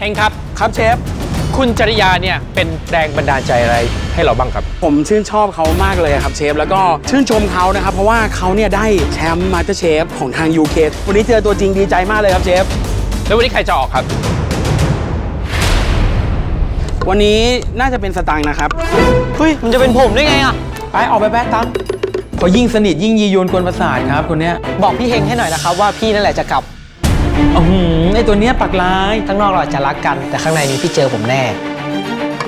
เฮงครับ ครับเชฟ คุณจริยาเนี่ยเป็นแรงบันดาลใจอะไรให้เราบ้างครับ ผมชื่นชอบเขามากเลยครับเชฟ แล้วก็ชื่นชมเขานะครับ เพราะว่าเขาเนี่ยได้แชมป์มาสเตอร์เชฟของทาง UK วันนี้เจอตัวจริงดีใจมากเลยครับเชฟ แล้ววันนี้ใครจะออกครับ วันนี้น่าจะเป็นสตังค์นะครับ เฮ้ย มันจะเป็นผมได้ไงอะ ไปออกไปแป๊ะตั้มเขายิ่งสนิทยิ่งยีโยนกวนประสาทครับคนเนี้ย บอกพี่เฮงให้หน่อยนะครับว่าพี่นั่นแหละจะกลับ อือหือ ไอตัวเนี้ยปักลายข้างนอกเราอาจจะรักกัน แต่ข้างในนี้พี่เจอผมแน่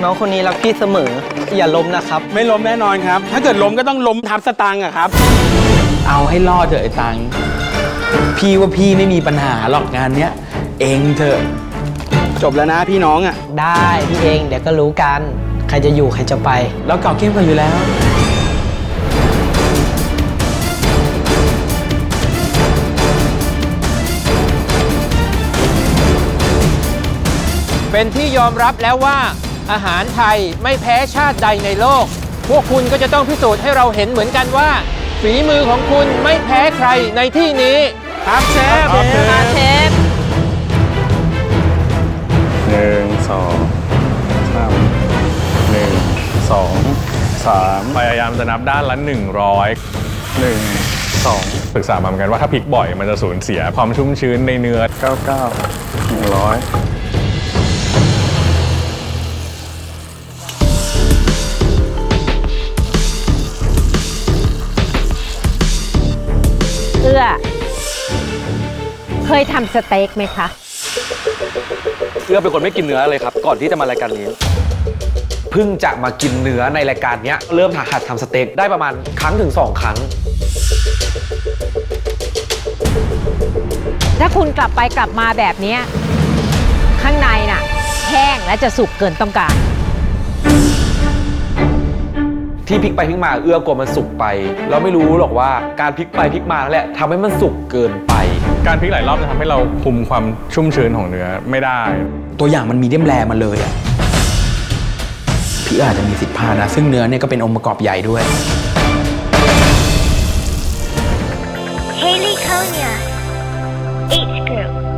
น้องคนนี้รักพี่เสมอ อย่าล้มนะครับ ไม่ล้มแน่นอนครับ ถ้าเกิดล้มก็ต้องล้มทับสตังค์อะครับ เอาให้รอดเถอะไอ้ตังค์พี่ว่าพี่ไม่มีปัญหาหรอกงานเนี้ย เองเถอะ จบแล้วนะพี่น้องอะได้พี่เองเดี๋ยวก็รู้กัน ใครจะอยู่ใครจะไปแล้วเก่าเข้มกันอยู่แล้ว เป็นที่ยอมรับแล้วว่า อาหารไทยไม่แพ้ชาติใดในโลก พวกคุณก็จะต้องพิสูจน์ให้เราเห็นเหมือนกันว่า ฝีมือของคุณไม่แพ้ใครในที่นี้ ครับเชฟเชฟหนึ่งสองสามหนึ่งสองสามพยายามจะนับด้านละ 100 หนึ่งสองศึกษามาเหมือนกันว่าถ้าพลิกบ่อยมันจะสูญเสียความชุ่มชื้นในเนื้อ99 100เอื้ อ เคยทำสเต็กไหมคะ เอื้อเป็นคนไม่กินเนื้อเลยครับ ก่อนที่จะมารายการนี้เพิ่งจะมากินเนื้อในรายการเนี้ยเริ่มหัดทำสเต็กได้ประมาณครั้งถึง2ครั้ง ถ้าคุณกลับไปกลับมาแบบเนี้ยข้างในน่ะ แห้งและจะสุกเกินต้องการ ที่พลิกไปพลิกมาเอื้อกลัวมันสุกไป เราไม่รู้หรอกว่าการพลิกไปพลิกมาแล้วแหละทำให้มันสุกเกินไป การพลิกหลายรอบจะทำให้เราคุมความชุ่มชื้นของเนื้อไม่ได้ ตัวอย่างมันมีเดียมแรมาเลยอะพี่อาจจะมีสิทธิ์พลาดนะ ซึ่งเนื้อเนี่ยก็เป็นองค์ประกอบใหญ่ด้วย Haley Konya, H group.